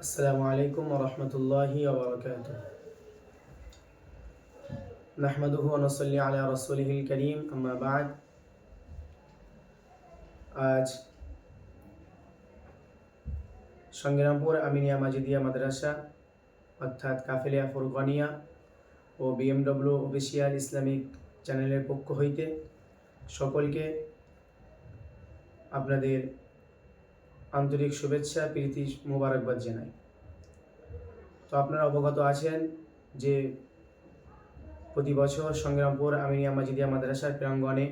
আসসালামু আলাইকুম রহমতুল্লাহি আবরকাত নাহমাদুহু নসল্লি আলা রসুলহিল করিম আমাবাদ আজ সংগ্রামপুর আমিনিয়া মাজিদিয়া মাদ্রাসা, অর্থাৎ কাফেলিয়া ফুরগনিয়া ও বিএমডব্লিউ অফিসিয়াল ইসলামিক চ্যানেলের পক্ষ হইতে সকলকে আপনাদের আন্তরিক শুভেচ্ছা, প্রীতি মোবারকবাদ জানাই। তো আপনারা অবগত আছেন যে প্রতি বছর সংগ্রামপুর আমিনিয়া মাজিদিয়া মাদ্রাসার প্রাঙ্গণে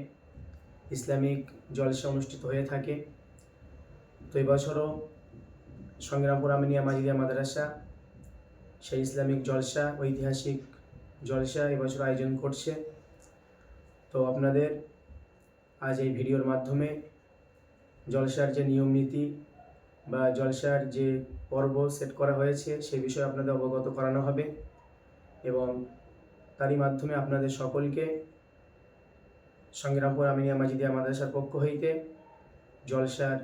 ইসলামিক জলসা অনুষ্ঠিত হয়ে থাকে। তো এই বছরও সংগ্রামপুর আমিনিয়া মাজিদিয়া মাদ্রাসা সেই ইসলামিক জলসা, ঐতিহাসিক জলসা এবছর আয়োজন করছে। তো আপনাদের আজ এই ভিডিওর মাধ্যমে জলসার যে নিয়ম নীতি বা জলসার যে পর্ব সেট করা হয়েছে সেই বিষয়ে আপনাদের অবগত করানো হবে এবং তারই মাধ্যমে আপনাদের সকলকে সংগ্রামপুর আমিনিয়া মাজিদিয়া মাদ্রাসার পক্ষ হইতে জলসার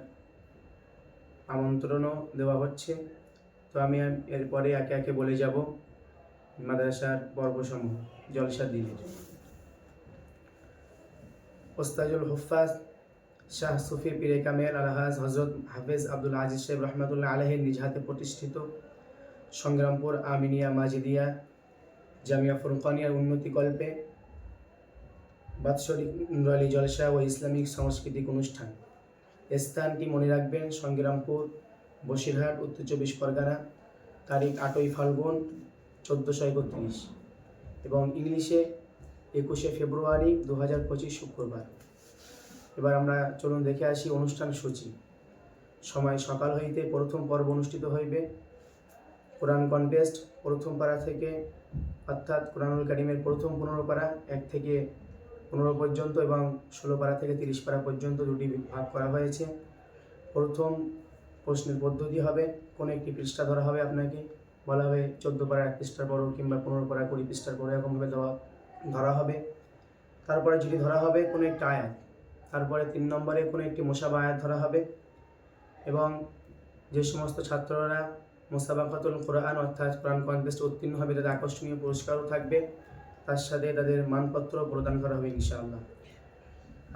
আমন্ত্রণও দেওয়া হচ্ছে। তো আমি এরপরে একে একে বলে যাব মাদ্রাসার পর্বসমূহ, জলসার দিনের। ওস্তাজুল হুফাজ শাহ সুফি পীরে কামেল আলহাজ হজরত হাফেজ আব্দুল আজিজ সাহেব রহমতুল্লাহ আলহের নিজ হাতে প্রতিষ্ঠিত সংগ্রামপুর আমিনিয়া মাজিদিয়া জামিয়া ফুরকানিয়ার উন্নতিকল্পে বাৎসরিক নুরালি জলসা ও ইসলামিক সাংস্কৃতিক অনুষ্ঠান। স্থানটি মনে রাখবেন সংগ্রামপুর, বসিরহাট, উত্তর চব্বিশ পরগনা, তারিখ আটই ফাল্গুন চোদ্দোশো একত্রিশ এবং ইংলিশে একুশে ফেব্রুয়ারি দু হাজার পঁচিশ শুক্রবার। এবার আমরা চলুন দেখে আসি অনুষ্ঠান সূচি। সময় সকাল হইতে প্রথম পর্ব অনুষ্ঠিত হইবে। কোরআন কনটেস্ট, প্রথম পাড়া থেকে, অর্থাৎ কোরআনুল কারিমের প্রথম পনেরো পাড়া, এক থেকে পনেরো পর্যন্ত এবং ষোলো পাড়া থেকে তিরিশ পাড়া পর্যন্ত দুটি ভাগ করা হয়েছে। প্রথম প্রশ্নের পদ্ধতি হবে, কোনো একটি পৃষ্ঠা ধরা হবে আপনাকে? বলা হবে চোদ্দ পাড়া এক পৃষ্ঠার পরও কিংবা পনেরো পাড়া কুড়ি পৃষ্ঠার পরও এরকমভাবে দেওয়া ধরা হবে। তারপরে যদি ধরা হবে কোনো একটা আয়াত তারপরে তিন নম্বরে কোনো একটি মোসাবা আয়াত ধরা হবে। এবং যে সমস্ত ছাত্ররা মোসাবাকাতুল কোরআন অর্থাৎ কোরআন কনটেস্ট উত্তীর্ণ হবে, তাদের আকর্ষণীয় পুরস্কারও থাকবে। তার সাথে তাদের মানপত্র প্রদান করা হবে ইনশাআল্লাহ।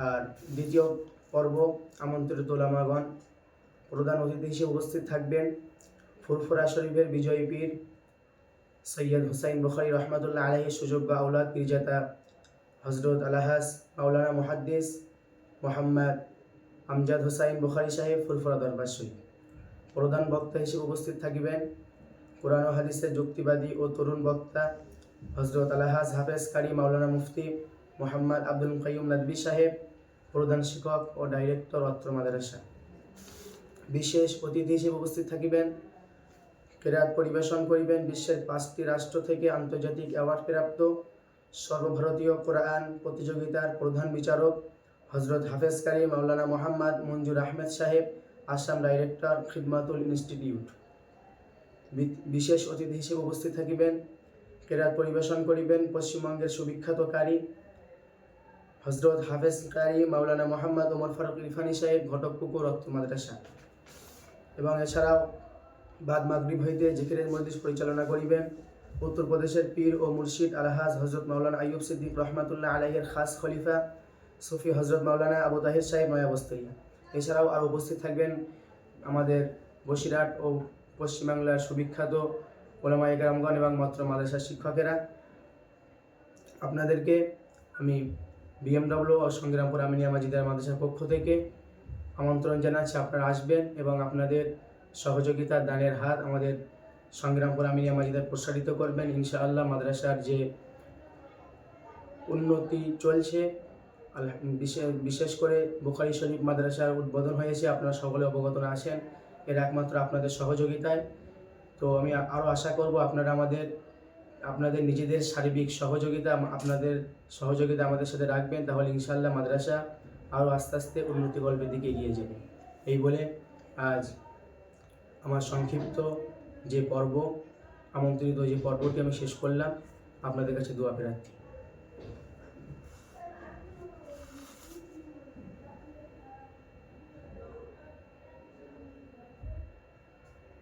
আর দ্বিতীয় পর্ব, আমন্ত্রিত ওলামাগণ প্রধান অতিথি হিসেবে উপস্থিত থাকবেন ফুরফুরা শরীফের বিজয়ী পীর সৈয়দ হুসাইন বখারি রহমতুল্লাহ আলহী সুযোগ্য আউলাদ পীরজাতা হজরত আলাহাস মাওলানা মুহাদ্দিস মোহাম্মদ আমজাদ হুসাইন বুখারি সাহেব ফুরফুরা দরবার শরীফ। প্রধান বক্তা হিসেবে উপস্থিত থাকিবেন কোরআন ও হাদিসের যুক্তিবাদী ও তরুণ বক্তা হজরত আলাহাজ হাফেজ কারি মাওলানা মুফতি মোহাম্মদ আব্দুল কাইম নদবী সাহেব, প্রধান শিক্ষক ও ডাইরেক্টর অত্র মাদ্রাসা। বিশেষ অতিথি হিসেবে উপস্থিত থাকিবেন, কেরাত পরিবেশন করিবেন বিশ্বের পাঁচটি রাষ্ট্র থেকে আন্তর্জাতিক অ্যাওয়ার্ড প্রাপ্ত সর্বভারতীয় কোরআন প্রতিযোগিতার প্রধান বিচারক হজরত হাফেজ কারি মাওলানা মোহাম্মদ মঞ্জুর আহমেদ সাহেব, আসাম ডাইরেক্টর, খিদমাতুল ইনস্টিটিউট। বিশেষ অতিথি হিসেবে উপস্থিত থাকিবেন, কেরাত পরিবেশন করিবেন পশ্চিমবঙ্গের সুবিখ্যাত কারি হজরত হাফেজ কারি মাওলানা মোহাম্মদ ওমর ফারুক ইরফানি সাহেব ঘটকপুকুর রক্ত মাদ্রাসা। এবং এছাড়াও বাদ মাগরিব হইতে জিকিরের মজলিস পরিচালনা করিবেন উত্তরপ্রদেশের পীর ও মুর্শিদ আলহাজ হজরত মাওলানা আইয়ুব সিদ্দিক রহমাতুল্লাহ আলাইয়ের খাস খলিফা সুফি হজরত মাওলানা আবু তাহির সাহেব নয়াবস্তিয়া এছাড়াও আর উপস্থিত থাকবেন আমাদের বসিরহাট ও পশ্চিমবাংলার সুবিখ্যাত ওলামাই গ্রামগণ এবং মাত্র মাদ্রাসার শিক্ষকেরা। আপনাদেরকে আমি বিএমডব্লিউ ও সংগ্রামপুর আমিনিয়া মাজিদার মাদ্রাসার পক্ষ থেকে আমন্ত্রণ জানাচ্ছি। আপনারা আসবেন এবং আপনাদের সহযোগিতা, দানের হাত আমাদের সংগ্রামপুর আমিনিয়া মাজিদার প্রসারিত করবেন। ইনশাআল্লাহ মাদ্রাসার যে উন্নতি চলছে বিশেষ করে বুখারি শরীফ মাদ্রাসার উদ্বোধন হয়েছে, আপনারা সকলে অবগত আছেন। এর একমাত্র আপনাদের সহযোগিতায়। তো আমি আরও আশা করব আপনারা আমাদের, আপনাদের নিজেদের শারীরিক সহযোগিতা আপনাদের সহযোগিতা আমাদের সাথে রাখবেন, তাহলে ইনশাল্লাহ মাদ্রাসা আরও আস্তে আস্তে উন্নতি গল্পের দিকে এগিয়ে যাবে। এই বলে আজ আমার সংক্ষিপ্ত যে পর্ব, আমন্ত্রিত যে পর্বটি আমি শেষ করলাম, আপনাদের কাছে দোয়া প্রার্থী।